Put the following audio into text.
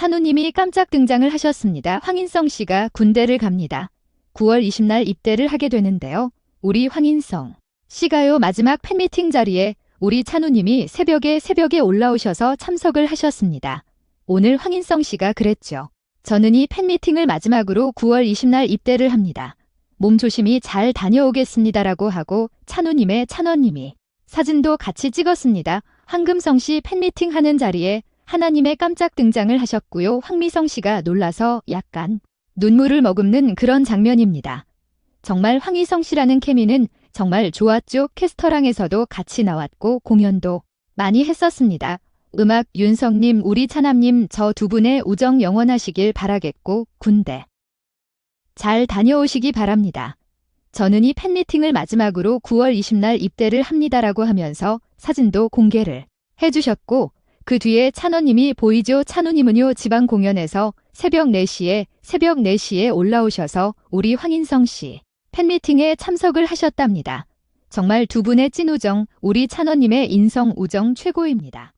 찬우님이 깜짝 등장을 하셨습니다. 황인성 씨가 군대를 갑니다. 9월 20날 입대를 하게 되는데요. 우리 황인성 씨가요 마지막 팬미팅 자리에 우리 찬우님이 새벽에 새벽에 올라오셔서 참석을 하셨습니다. 오늘 황인성 씨가 그랬죠. 저는 이 팬미팅을 마지막으로 9월 20날 입대를 합니다. 몸 조심히 잘 다녀오겠습니다라고 하고 찬우님의 찬원님이 사진도 같이 찍었습니다. 황금성 씨 팬미팅 하는 자리에 하나님의 깜짝 등장을 하셨고요. 황미성 씨가 놀라서 약간 눈물을 머금는 그런 장면입니다. 정말 황희성 씨라는 케미는 정말 좋았죠. 캐스터랑에서도 같이 나왔고 공연도 많이 했었습니다. 음악 윤성님, 우리 차남님 저 두 분의 우정 영원하시길 바라겠고 군대 잘 다녀오시기 바랍니다. 저는 이 팬미팅을 마지막으로 9월 20날 입대를 합니다라고 하면서 사진도 공개를 해주셨고 그 뒤에 찬호님이 보이죠 찬호님은요 지방 공연에서 새벽 4시에 새벽 4시에 올라오셔서 우리 황인성 씨 팬미팅에 참석을 하셨답니다. 정말 두 분의 찐우정 우리 찬호님의 인성 우정 최고입니다.